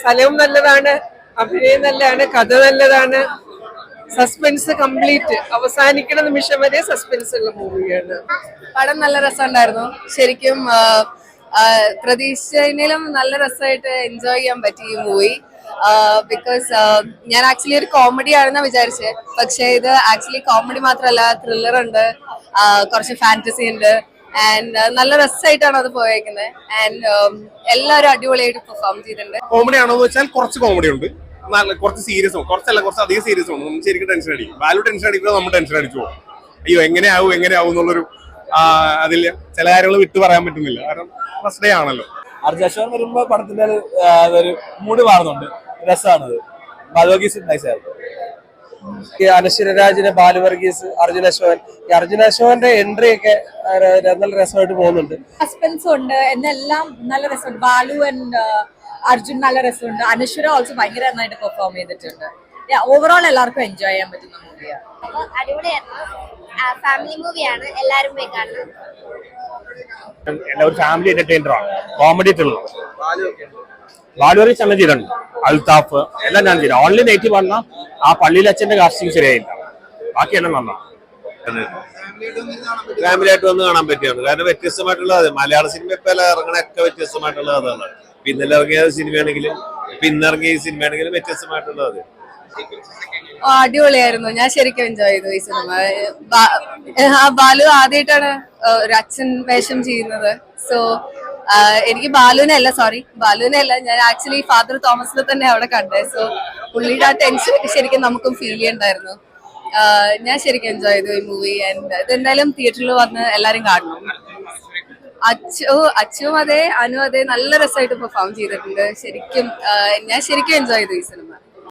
സ്ഥലവും നല്ലതാണ് അഭിനയം നല്ലതാണ് കഥ നല്ലതാണ്. സസ്പെൻസ് കംപ്ലീറ്റ് അവസാനിക്കണ നിമിഷം വരെ സസ്പെൻസ് ഉള്ള മൂവിയാണ് പടം നല്ല രസമുണ്ടായിരുന്നു. ശരിക്കും ആ, നല്ല രസമായിട്ട് എൻജോയ് ചെയ്യാൻ പറ്റി ഈ മൂവി ബിക്കോസ് ഞാൻ ആക്ച്വലി ഒരു കോമഡി ആണെന്നാണ് വിചാരിച്ചത് പക്ഷേ ഇത് ആക്ച്വലി കോമഡി മാത്രമല്ല ത്രില്ലർ ഉണ്ട്. കുറച്ച് ഫാന്റസി ഉണ്ട്. ആൻഡ് നല്ല രസമായിട്ടാണ് അത് പോയേക്കുന്നത് ആൻഡ് എല്ലാവരും അടിപൊളിയായിട്ട് പെർഫോം ചെയ്തിട്ടുണ്ട്. കോമഡി ആണോ എന്ന് വെച്ചാൽ കുറച്ച് കോമഡി ഉണ്ട്. നല്ല കുറച്ച് സീരിയസ് കുറച്ചല്ല കുറച്ച് അധികം സീരിയസ് ആണ് നമുക്ക് ശരിക്കും ടെൻഷൻ അടിക്കും. വാലു ടെൻഷൻ അടിക്കുമ്പോൾ നമ്മൾ ടെൻഷൻ അടിച്ചു പോകും. അയ്യോ എങ്ങനെയാവും എങ്ങനെയാവും എന്നുള്ളൊരു അതിൽ ചില കാര്യങ്ങൾ വിട്ടു പറയാൻ പറ്റുന്നില്ല. കാരണം ഫസ്റ്റ് ഡേ ആണല്ലോ. അർജാഷോൻ വരുമ്പോൾ പടത്തിന്റെ ഒരു മൂഡ് മാറുന്നുണ്ട്. രസമാണത് ബാലോഗീസ് നൈസായിരുന്നു ഈ അനശ്വരരാജിനെ ബാലുവർഗീസ് അർജുന അശോകൻ. ഈ അർജുന അശോകന്റെ എൻട്രി ഒക്കെ നല്ല രസമായിട്ട് പോകുന്നുണ്ട്. സസ്പെൻസ് ഉണ്ട് എന്നെല്ലാം നല്ല രസമുണ്ട്. ബാലു ആൻഡ് അർജുൻ നല്ല രസമുണ്ട്. അനശ്വര ഓൾസോ ഭയങ്കര നന്നായിട്ട് പെർഫോം ചെയ്തിട്ടുണ്ട്. ഓവറോൾ എല്ലാവർക്കും എൻജോയ് ചെയ്യാൻ പറ്റുന്ന മൂവിയാണ് അടിപൊളിയായിരുന്നു. ഫാമിലി മൂവിയാണ് എല്ലാവരും പോയി കാണണം. ഒരു ഫാമിലി എന്റർടൈനർ ആണ് കോമഡി ത്രില്ലർ ബാലുവറി ചമ്മ ചെയ്തിട്ടുണ്ട് അൽത്താഫ് എല്ലാം ഞാൻ ചെയ്തു. ഓൺലി നെഗറ്റീവ് പറഞ്ഞാൽ ആ പള്ളിയിൽ അച്ഛന്റെ കാസ്റ്റിംഗ് ശരിയായില്ല. ബാക്കിയെല്ലാം നന്നാ. ഫാമിലിയായിട്ട് വന്ന് കാണാൻ പറ്റിയാണ്. കാരണം വ്യത്യസ്തമായിട്ടുള്ള കഥ മലയാള സിനിമ ഇപ്പൊ എല്ലാം ഇറങ്ങണൊക്കെ വ്യത്യസ്തമായിട്ടുള്ള കഥകളാണ് പിന്നെ ഇറങ്ങിയ സിനിമയാണെങ്കിലും പിന്നിറങ്ങിയ സിനിമയാണെങ്കിലും വ്യത്യസ്തമായിട്ടുള്ള ഓ, അടിപൊളിയായിരുന്നു. ഞാൻ ശരിക്കും എൻജോയ് ചെയ്തു ഈ സിനിമ ആ ബാലു ആദ്യമായിട്ടാണ് ഒരു അച്ഛൻ വേഷം ചെയ്യുന്നത്. സോ എനിക്ക് ബാലുവിനെ അല്ല സോറി ബാലുവിനെ അല്ല ഞാൻ ആക്ച്വലി ഫാദർ തോമസിനെ തന്നെ അവിടെ കണ്ടേ. സോ പുള്ളിയുടെ ആ ടെൻഷൻ ശരിക്കും നമുക്കും ഫീൽ ചെയ്യണ്ടായിരുന്നു. ഞാൻ ശരിക്കും എൻജോയ് ചെയ്തു ഈ മൂവി ആൻഡ് ഇതെന്തായാലും തിയേറ്ററിൽ വന്ന് എല്ലാരും കാണണം. അച്ചു അച്ചുവും അതെ അനു അതെ നല്ല രസമായിട്ട് പെർഫോം ചെയ്തിട്ടുണ്ട്. ശരിക്കും ഞാൻ ശരിക്കും എൻജോയ് ചെയ്തു ഈ സിനിമ